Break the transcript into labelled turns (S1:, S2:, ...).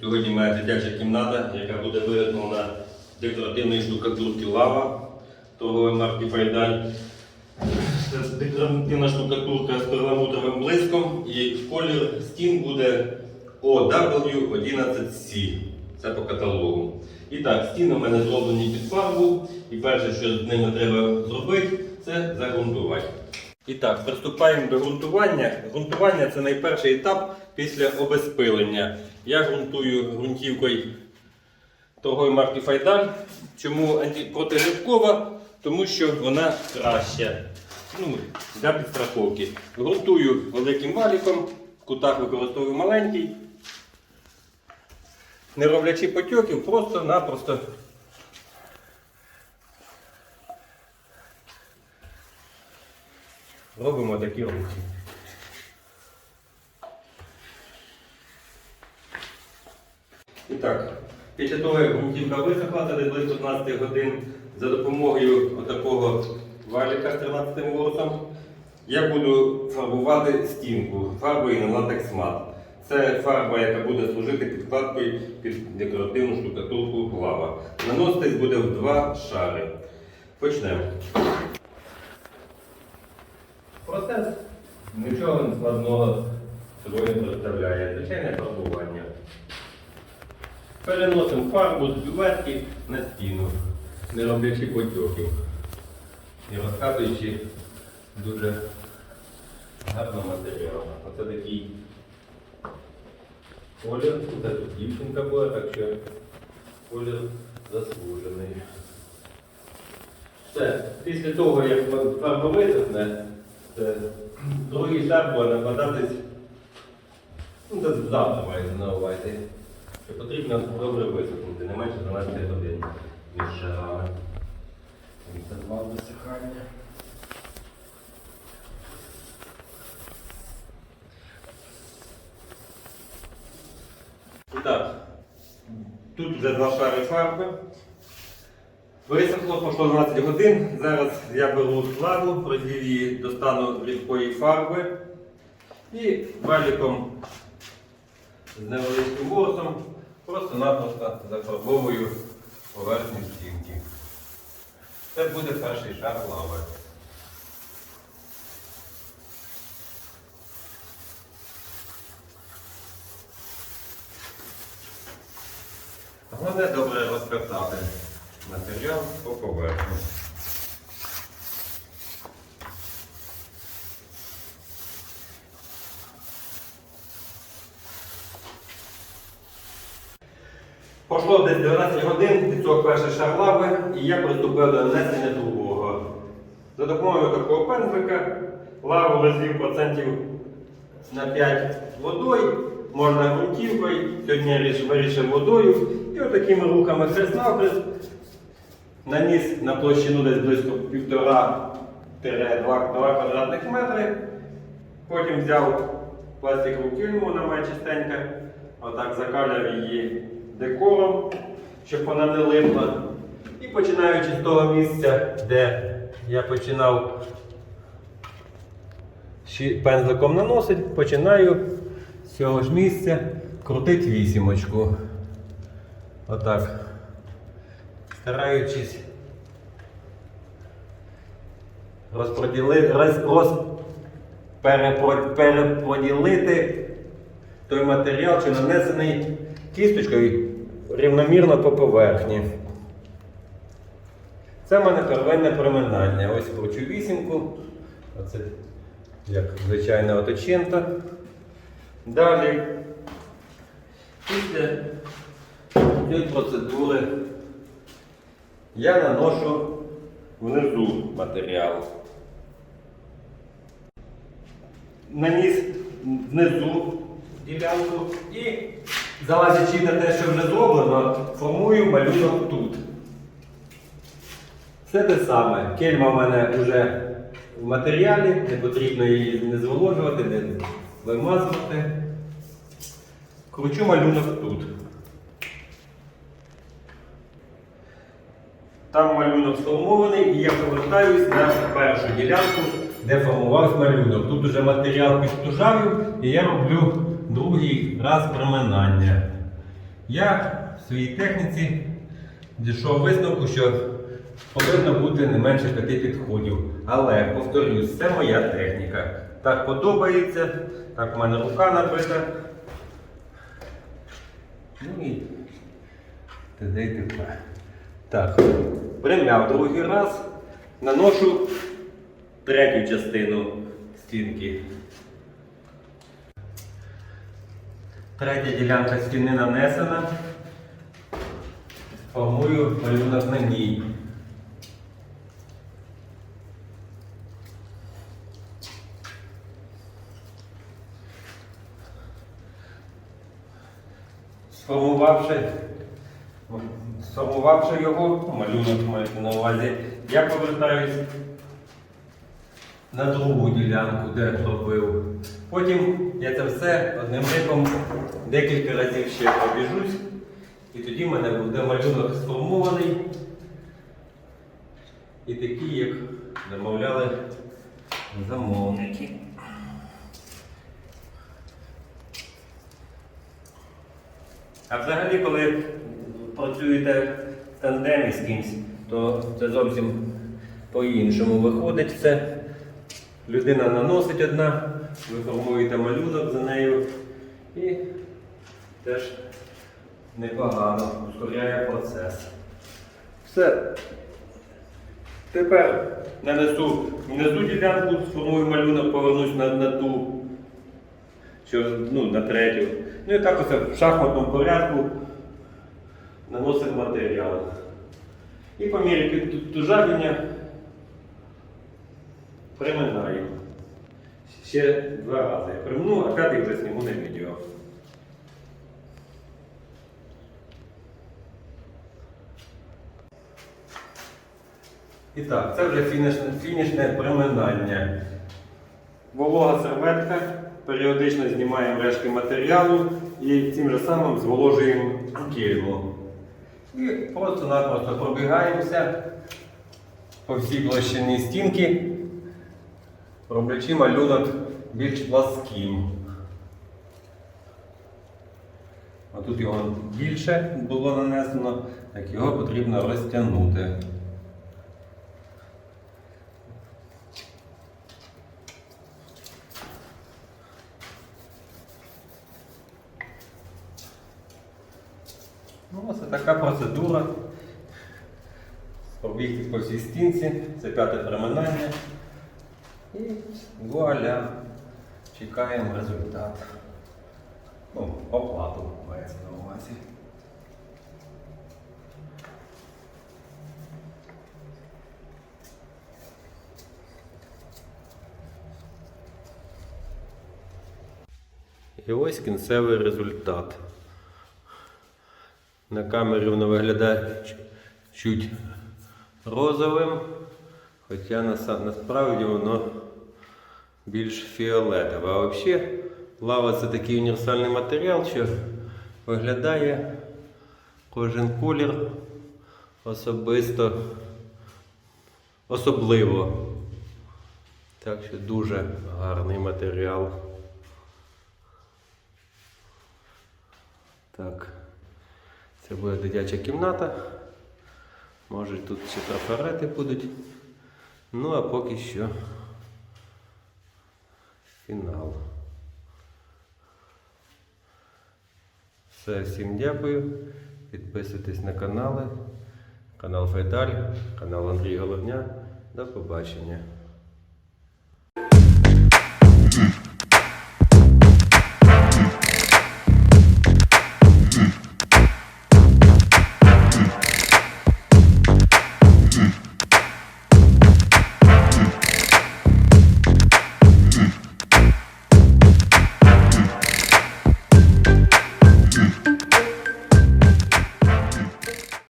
S1: Сьогодні моя дитяча кімната, яка буде виготовлена декоративної штукатурки лава торгової марки Файдаль. Це декоративна штукатурка з перламутровим блиском і колір стін буде OW11C. Це по каталогу. І так, стіни в мене зроблені під фарбу. І перше, що з ними треба зробити, це загрунтувати. І так, приступаємо до ґрунтування. Ґрунтування це найперший етап після обезпилення. Я ґрунтую ґрунтівкою торгової марки Файдаль. Чому анті- Тому що вона краща. Ну, для підстраховки. Ґрунтую великим валіком, в кутах використовую маленький. Не роблячи потьоків, просто-напросто такі рухи. І так, після того, як ґрунтівка висохла, це десь близько 12 годин, за допомогою отакого валіка з 13 воротом, я буду фарбувати стінку фарбою на латекс мат. Це фарба, яка буде служити підкладкою під декоративну штукатурку лава. Наноситись буде в два шари. Почнемо. Процес нічого не складного собою не представляє. Звичайне фарбування. Переносимо фарбу з бюветки на стіну, не роблячи потьоків і розказуючи дуже гарно матеріал. Оце такий колір. Це тут дівчинка була, так що колір заслужений. Все. Після того, як фарба висохне, другий шар буде накладатись ну, це завтра мається на увазі. Що потрібно добре висохнути, не менше 12 годин між шарами. Інтервал висихання. Так, тут вже два шари фарби. Висохло, пройшло 12 годин. Зараз я беру славу, розділю її до стану рідкої фарби і валіком з невеличким волосом просто-напросто зафарбовую поверхню стінки. Це буде перший шар лави. Головне добре розкатати матеріал по поверхні. Пройшло десь 12 годин цього першого шар лави, і я приступив до нанесення другого. За допомогою такого пензлика лаву розлів процентів на 5 водою, можна грунтівкою, сьогодні я вирішив водою. І отакими рухами хрест-навхрест наніс на площину десь близько 1,5-2 квадратних метри. Потім взяв пластикову кільму, вона має чистенька, отак закаляв її декором, щоб вона не липла. І починаючи з того місця, де я починав пензликом наносити, починаю з цього ж місця крутити вісімочку. Отак. Стараючись розподілити, роз, роз, переподілити той матеріал, що нанесений кісточкою рівномірно по поверхні. Це в мене первинне проминання. Ось кручу вісімку. Оце як звичайна оточинта. Далі, після цієї процедури я наношу внизу матеріал. Наніс внизу ділянку і, залазячи на те, що вже зроблено, формую малюнок тут. Все те саме. Кельма в мене вже в матеріалі, не потрібно її не зволожувати, не вимазувати. Кручу малюнок тут. Там малюнок сформований і я повертаюсь на першу ділянку, де формувався малюнок. Тут уже матеріал підтужаю і я роблю другий раз приминання. Я в своїй техніці дійшов висновку, що повинно бути не менше п'яти підходів. Але, повторюсь, це моя техніка. Так подобається, так в мене рука набита. Ну і т.д. і т.п. Так, примяв другий раз, наношу третю частину стінки. Третя ділянка стіни нанесена. Формую малюнок на ній. Сформувавши, сформувавши його, малюнок на увазі, я повертаюсь на другу ділянку, де робив. Потім я це все одним риком декілька разів ще пробіжусь, і тоді в мене буде малюнок сформований і такий, як замовляли замовники. А взагалі, коли працюєте в тандемі з кимсь, то це зовсім по-іншому виходить все. Людина наносить одна, ви формуєте малюнок за нею і теж непогано ускоряє процес. Все. Тепер нанесу внизу ділянку, сформую малюнок, повернусь на, на ту, що, ну, на третю. Ну і так оце в шахматному порядку наносимо матеріал. І по мірі підтужання приминаю. Ще два рази. я Примну, а п'ятий вже зніму на відео. І так, це вже фінішне, фінішне приминання. Волога серветка, періодично знімаємо рештки матеріалу і цим же самим зволожуємо кільму. І просто-напросто пробігаємося по всій площині стінки, роблячи малюнок більш пласким. А тут його більше було нанесено, так його потрібно розтягнути. Ну, це така процедура. Пробігти по всій стінці, це п'яте приминання. І вуаля, чекаємо результат. Ну, оплату мається на увазі. І ось кінцевий результат. На камері воно виглядає чуть розовим, хоча насправді воно більш фіолетове. А взагалі лава це такий універсальний матеріал, що виглядає кожен колір особисто особливо. Так що дуже гарний матеріал. Так. Це буде дитяча кімната. Може тут ще трафарети будуть. Ну а поки що фінал. Все, всім дякую. Підписуйтесь на канали. Канал Файдаль, канал Андрій Головня. До побачення.